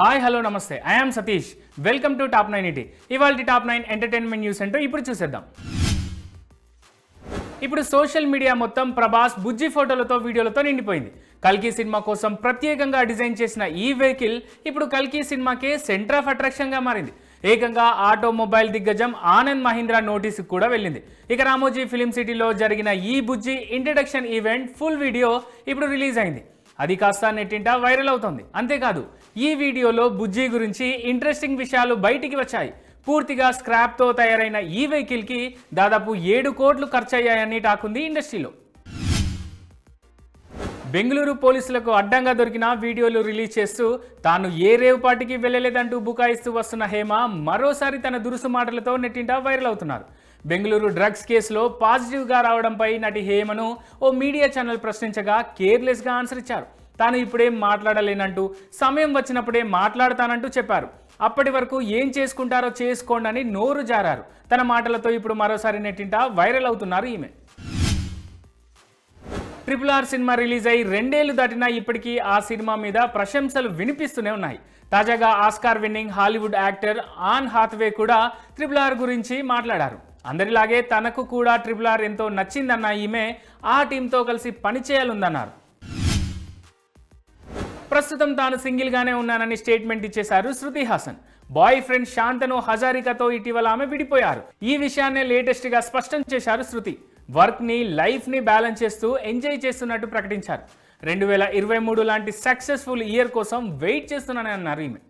Hi hello నమస్తే. I'm Satish. Welcome to top nine ET ఇవాళ top nine entertainment news ఏంటో ఇప్పుడు చూసేద్దాం. ఇప్పుడు సోషల్ మీడియా మొత్తం ప్రభాస్ బుజ్జి ఫోటోలతో వీడియోలతో నిండిపోయింది. కల్కి సినిమా కోసం ప్రత్యేకంగా డిజైన్ చేసిన ఈ వెహికల్ ఇప్పుడు కల్కి సినిమాకే సెంటర్ ఆఫ్ అట్రాక్షన్గా మారింది. ఏకంగా ఆటోమొబైల్ దిగ్గజం ఆనంద్ మహీంద్రా నోటీసు కూడా వెళ్ళింది. ఇక రామోజీ ఫిలిం సిటీలో జరిగిన ఈ Bujji introduction event full video ఇప్పుడు రిలీజ్ అయింది. అది కాస్త నెట్టింట వైరల్ అవుతోంది. అంతేకాదు ఈ వీడియోలో బుజ్జి గురించి ఇంట్రెస్టింగ్ విషయాలు బయటికి వచ్చాయి. పూర్తిగా స్క్రాప్తో తయారైన ఈ వెహికల్కి దాదాపు ఏడు కోట్లు ఖర్చయ్యాయని టాకుంది ఇండస్ట్రీలో. బెంగళూరు పోలీసులకు అడ్డంగా దొరికిన వీడియోలు రిలీజ్ చేస్తూ తాను ఏ రేవ్ పార్టీకి వెళ్ళలేదంటూ బుకాయిస్తూ వస్తున్న హేమ మరోసారి తన దురుసు మాటలతో నెట్టింట వైరల్ అవుతున్నారు. బెంగళూరు డ్రగ్స్ కేసులో పాజిటివ్గా రావడంపై నటి హేమను ఓ మీడియా ఛానల్ ప్రశ్నించగా కేర్లెస్గా ఆన్సర్ ఇచ్చారు. తాను ఇప్పుడేం మాట్లాడలేనంటూ సమయం వచ్చినప్పుడే మాట్లాడతానంటూ చెప్పారు. అప్పటి వరకు ఏం చేసుకుంటారో చేసుకోండి అని నోరు జారారు. తన మాటలతో ఇప్పుడు మరోసారి నెట్టింట వైరల్ అవుతున్నారు ఈమె. ట్రిపుల్ ఆర్ సినిమా రిలీజ్ అయి రెండేళ్ళు దాటినా ఇప్పటికీ ఆ సినిమా మీద ప్రశంసలు వినిపిస్తూనే ఉన్నాయి. తాజాగా Oscar winning Hollywood actor Anne Hathaway కూడా ట్రిపుల్ ఆర్ గురించి మాట్లాడారు. అందరిలాగే తనకు కూడా ట్రిపుల్ ఆర్ ఎంతో నచ్చిందన్న ఈమె ఆ టీంతో కలిసి పనిచేయాలందన్నారు ప్రస్తుతం తాను సింగిల్గానే ఉన్నానని స్టేట్మెంట్ ఇచ్చేశారు శృతి హాసన్. బాయ్ ఫ్రెండ్ శాంతను హజారికతో ఇటీవల ఆమె విడిపోయారు. ఈ విషయాన్నే లేటెస్ట్గా స్పష్టం చేశారు శృతి. వర్క్ని లైఫ్ని బ్యాలెన్స్ చేస్తూ ఎంజాయ్ చేస్తున్నట్టు ప్రకటించారు. రెండు వేల ఇరవై మూడు లాంటి సక్సెస్ఫుల్ ఇయర్ కోసం వెయిట్ చేస్తున్నానని అన్నారు ఈమె.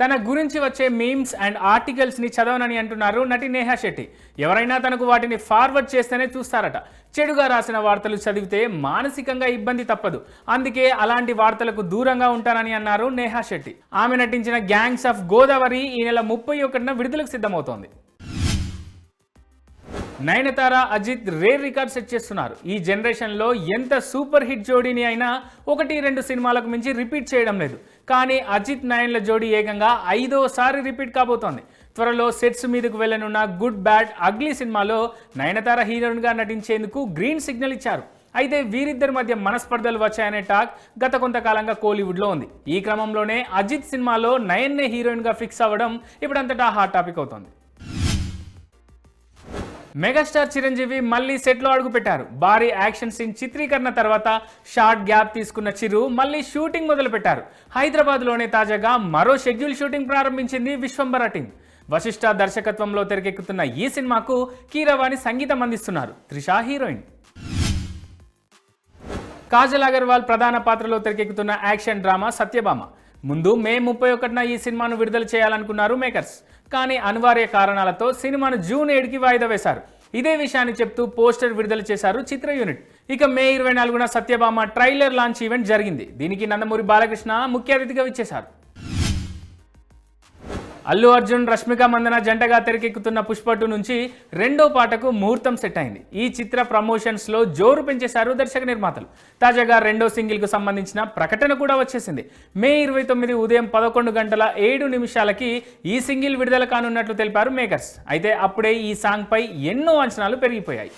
తన గురించి వచ్చే మీమ్స్ అండ్ ఆర్టికల్స్ని చదవనని అంటున్నారు నటి నేహా శెట్టి. ఎవరైనా తనకు వాటిని ఫార్వర్డ్ చేస్తేనే చూస్తారట. చెడుగా రాసిన వార్తలు చదివితే మానసికంగా ఇబ్బంది తప్పదు. అందుకే అలాంటి వార్తలకు దూరంగా ఉంటానని అన్నారు నేహా శెట్టి. ఆమె నటించిన గ్యాంగ్స్ ఆఫ్ గోదావరి ఈ నెల ముప్పై ఒకటిన విడుదలకు సిద్ధమవుతోంది. Nayanthara Ajith rare record set చేస్తున్నారు. ఈ జనరేషన్లో ఎంత సూపర్ హిట్ జోడీని అయినా ఒకటి రెండు సినిమాలకు మించి రిపీట్ చేయడం లేదు. కానీ అజిత్ నయన్ల జోడీ ఏకంగా ఐదోసారి రిపీట్ కాబోతోంది. త్వరలో సెట్స్ మీదకు వెళ్ళనున్న గుడ్ బ్యాడ్ అగ్లీ సినిమాలో నయనతార హీరోయిన్గా నటించేందుకు గ్రీన్ సిగ్నల్ ఇచ్చారు. అయితే వీరిద్దరి మధ్య మనస్పర్ధలు వచ్చాయనే టాక్ గత కొంతకాలంగా కోలీవుడ్లో ఉంది. ఈ క్రమంలోనే అజిత్ సినిమాలో నయన్నే హీరోయిన్గా ఫిక్స్ అవ్వడం ఇప్పుడంతటా హాట్ టాపిక్ అవుతోంది. మెగాస్టార్ చిరంజీవి మళ్ళీ సెట్లో అడుగుపెట్టారు భారీ యాక్షన్ సీన్ చిత్రీకరణ తర్వాత షార్ట్ గ్యాప్ తీసుకున్న చిరు మళ్ళీ షూటింగ్ మొదలుపెట్టారు హైదరాబాద్లోనే తాజాగా మరో షెడ్యూల్ షూటింగ్ ప్రారంభించింది విశ్వంబర టీం. వశిష్ఠ దర్శకత్వంలో తెరకెక్కుతున్న ఈ సినిమాకు కీరవాణి సంగీతం అందిస్తున్నారు. త్రిషా హీరోయిన్. కాజల్ అగర్వాల్ ప్రధాన పాత్రలో తెరకెక్కుతున్న యాక్షన్ డ్రామా సత్యభామ. ముందు మే ముప్పై ఒకటిన ఈ సినిమాను విడుదల చేయాలనుకున్నారు మేకర్స్ కానీ అనివార్య కారణాలతో సినిమాను జూన్ ఏడుకి వాయిదా వేశారు. ఇదే విషయాన్ని చెప్తూ పోస్టర్ విడుదల చేశారు చిత్ర యూనిట్. ఇక మే ఇరవై నాలుగున సత్యభామ ట్రైలర్ లాంచ్ ఈవెంట్ జరిగింది. దీనికి నందమూరి బాలకృష్ణ ముఖ్య అతిథిగా ఇచ్చేశారు అల్లు అర్జున్ రష్మిక మందన జంటగా తెరకెక్కుతున్న పుష్పటు నుంచి రెండో పాటకు ముహూర్తం సెట్ అయింది. ఈ చిత్ర ప్రమోషన్స్లో జోరు పెంచేశారు దర్శక నిర్మాతలు. తాజాగా రెండో సింగిల్కు సంబంధించిన ప్రకటన కూడా వచ్చేసింది. మే ఇరవై తొమ్మిది ఉదయం పదకొండు గంటల ఏడు నిమిషాలకి ఈ సింగిల్ విడుదల కానున్నట్లు తెలిపారు మేకర్స్. అయితే అప్పుడే ఈ సాంగ్పై ఎన్నో అంచనాలు పెరిగిపోయాయి.